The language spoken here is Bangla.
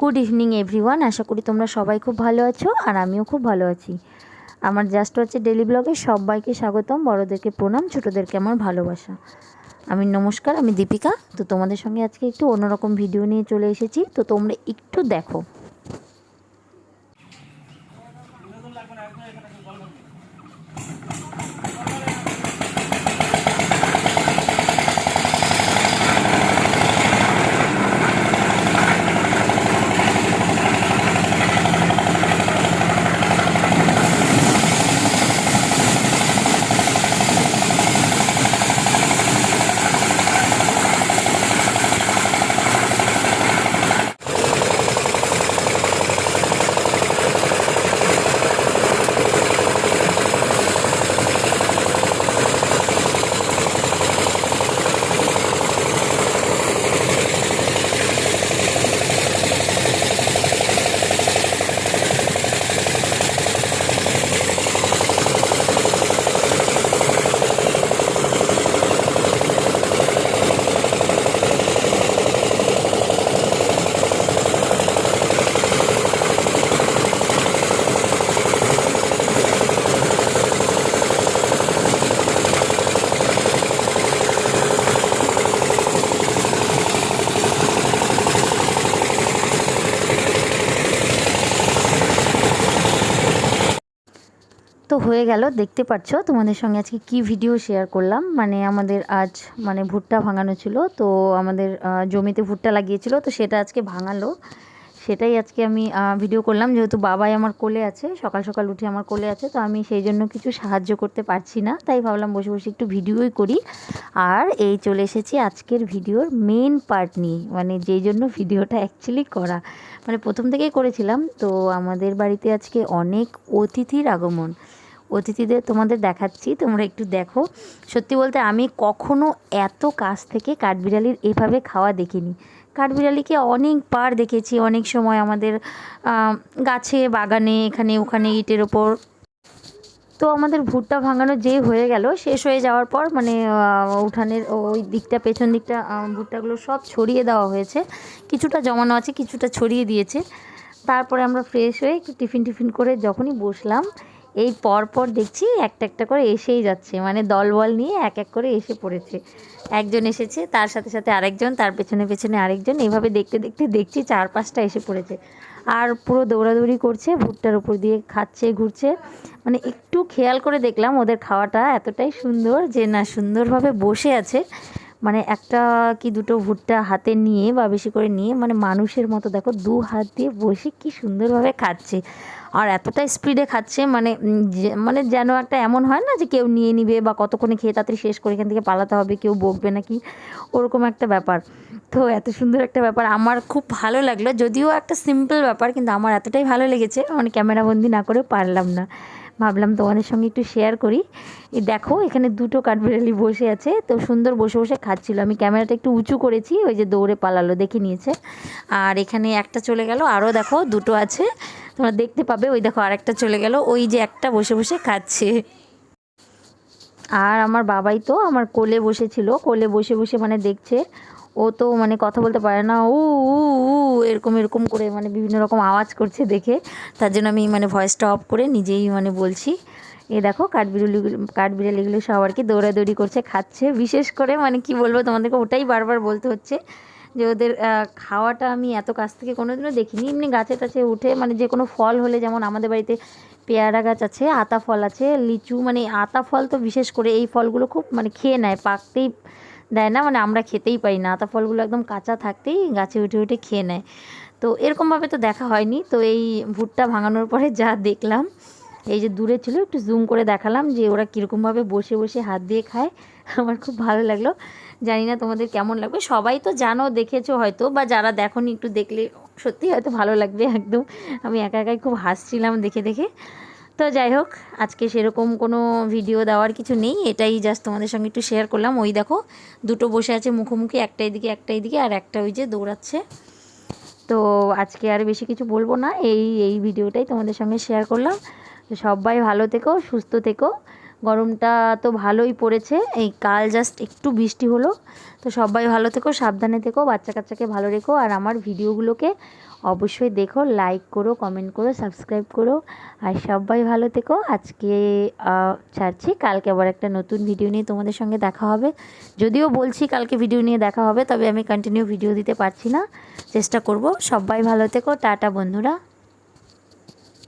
গুড ইভিনিং এভরিওয়ান আশা করি তোমরা সবাই খুব ভালো আছো আর আমিও খুব ভালো আছি। আমার জাস্ট হচ্ছে ডেলি ব্লগে সবাইকে স্বাগতম, বড়োদেরকে প্রণাম, ছোটোদেরকে আমার ভালোবাসা। আমি নমস্কার, আমি দীপিকা। তো তোমাদের সঙ্গে আজকে একটু অন্যরকম ভিডিও নিয়ে চলে এসেছি। তো তোমরা একটু দেখো। তো হয়ে গেল, দেখতে পাচ্ছ। তোমাদের সঙ্গে আজকে কি ভিডিও শেয়ার করলাম? মানে আমাদের আজ মানে ভুট্টা ভাঙানো ছিল, তো আমাদের জমিতে ভুট্টা লাগিয়েছিল, তো সেটা আজকে ভাঙালো। সেটাই আজকে আমি ভিডিও করলাম। যেহেতু বাবাই আমার কোলে আছে, সকাল সকাল উঠে আমার কোলে আছে, তো আমি সেই জন্য কিছু সাহায্য করতে পারছি না। তাই ভাবলাম বসে বসে একটু ভিডিওই করি। আর এই চলে এসেছি আজকের ভিডিওর মেন পার্ট নিয়ে মানে যেই জন্য ভিডিওটা অ্যাকচুয়ালি করা। মানে প্রথম থেকেই করেছিলাম, তো আমাদের বাড়িতে আজকে অনেক অতিথির আগমন। অতিথিদের তোমাদের দেখাচ্ছি, তোমরা একটু দেখো। সত্যি বলতে আমি কখনো এত কাছ থেকে কাঠবিড়ালির এভাবে খাওয়া দেখিনি। কাঠবিড়ালিকে অনেকবার দেখেছি, অনেক সময় আমাদের গাছে, বাগানে, এখানে, ওখানে ইটের ওপর। তো আমাদের ভুট্টা ভাঙানো যে হয়ে গেল, শেষ হয়ে যাওয়ার পর মানে উঠানের ওই দিকটা, পেছন দিকটা ভুট্টাগুলো সব ছড়িয়ে দেওয়া হয়েছে। কিছুটা জমানো আছে, কিছুটা ছড়িয়ে দিয়েছে। তারপরে আমরা ফ্রেশ হয়ে একটু টিফিন টিফিন করে যখনই বসলাম এই পর পর দেখছি একটা একটা করে এসেই যাচ্ছে। মানে দলবল নিয়ে এক এক করে এসে পড়েছে। একজন এসেছে, তার সাথে সাথে আরেকজন, তার পেছনে পেছনে আরেকজন। এইভাবে দেখতে দেখতে দেখছি চার পাঁচটা এসে পড়েছে। আর পুরো দৌড়াদৌড়ি করছে, ভুট্টার উপর দিয়ে খাচ্ছে, ঘুরছে। মানে একটু খেয়াল করে দেখলাম ওদের খাওয়াটা এতটাই সুন্দর যে না সুন্দরভাবে বসে আছে। মানে একটা কি দুটো ভুট্টা হাতে নিয়ে বা বেশি করে নিয়ে মানে মানুষের মতো দেখো দু হাত দিয়ে বসে কি সুন্দরভাবে খাচ্ছে। আর এতটা স্পিডে খাচ্ছে মানে মানে যেন একটা এমন হয় না যে কেউ নিয়ে নিবে বা কতক্ষণে খেয়ে তাড়াতাড়ি শেষ করে এখান থেকে পালাতে হবে, কেউ বকবে নাকি, ওরকম একটা ব্যাপার। তো এত সুন্দর একটা ব্যাপার। আমার খুব ভালো লাগল, যদিও একটা সিম্পল ব্যাপার, কিন্তু আমার এতটাই ভালো লেগেছে মানে ক্যামেরাবন্দি না করে পারলাম না। ভাবলাম তোমাদের সঙ্গে একটু শেয়ার করি। দেখো, এখানে দুটো কাঠবিড়ালি বসে আছে, তো সুন্দর বসে বসে খাচ্ছিল। আমি ক্যামেরাটা একটু উঁচু করেছি, ওই যে দৌড়ে পালালো, দেখে নিয়েছে। আর এখানে একটা চলে গেল আরও দেখো দুটো আছে। তোমরা দেখতে পাবে, ওই দেখো আরেকটা চলে গেল, ওই যে একটা বসে বসে খাচ্ছে। আর আমার বাবাই তো আমার কোলে বসেছিল, কোলে বসে বসে মানে দেখছে ও তো মানে কথা বলতে পারে না, উ উ এরকম এরকম করে মানে বিভিন্ন রকম আওয়াজ করছে দেখে। তার জন্য আমি মানে ভয়েসটা অফ করে নিজেই মানে বলছি, এ দেখো কাঠবিড়ালিগুলো কাঠবিড়ালিগুলো সব আর কি দৌড়াদৌড়ি করছে, খাচ্ছে। বিশেষ করে মানে কি বলব তোমাদেরকে, ওটাই বারবার বলতে হচ্ছে যে ওদের খাওয়াটা আমি এত কাছ থেকে কোনোদিনও দেখিনি। এমনি গাছে টাছে উঠে মানে যে কোনো ফল হলে যেমন আমাদের বাড়িতে পেয়ারা গাছ আছে, আতা ফল আছে, লিচু মানে আতা ফল তো বিশেষ করে এই ফলগুলো খুব মানে খেয়ে নেয়, পাকতেই দেয় না মানে আমরা খেতেই পারি না। আতা ফলগুলো একদম কাঁচা থাকতেই গাছে উঠে উঠে খেয়ে নেয়। তো এরকমভাবে তো দেখা হয়নি। তো এই ভুট্টা ভাঙানোর পরে যা দেখলাম, এই যে দূরে ছিল, একটু জুম করে দেখালাম যে ওরা কীরকমভাবে বসে বসে হাত দিয়ে খায়। আমার খুব ভালো লাগল। জানি না তোমাদের কেমন লাগবে। সবাই তো জানো, দেখেছ হয়তো, বা যারা দেখোনি একটু দেখলে সত্যি হয়তো ভালো লাগবে একদম। আমি একা একাই খুব হাসছিলাম দেখে দেখে। তো যাই হোক, আজকে সেরকম কোনো ভিডিও দেওয়ার কিছু নেই। এটাই জাস্ট তোমাদের সঙ্গে একটু শেয়ার করলাম। ওই দেখো, দুটো বসে আছে মুখোমুখি, একটা এদিকে একটা এদিকে, আর একটা ওই যে দৌড়াচ্ছে। তো আজকে আর বেশি কিছু বলব না। এই এই ভিডিওটাই তোমাদের সঙ্গে শেয়ার করলাম। সবাই ভালো থেকো, সুস্থ থেকো। গরমটা তো ভালোই পড়েছে। এই কাল জাস্ট একটু বৃষ্টি হলো। তো সবাই ভালো থেকো, সাবধানে থেকো বাচ্চা কাচ্চাকে ভালো রেখো। আর আমার ভিডিওগুলোকে অবশ্যই দেখো লাইক করো কমেন্ট করো সাবস্ক্রাইব করো। আর সবাই ভালো থেকো। আজকে ছাড়ছি। কালকে আবার একটা নতুন ভিডিও নিয়ে তোমাদের সঙ্গে দেখা হবে। যদিও বলছি কালকে ভিডিও নিয়ে দেখা হবে, তবে আমি কন্টিনিউ ভিডিও দিতে পারছি না। চেষ্টা করব। সবাই ভালো থেকো। টাটা বন্ধুরা।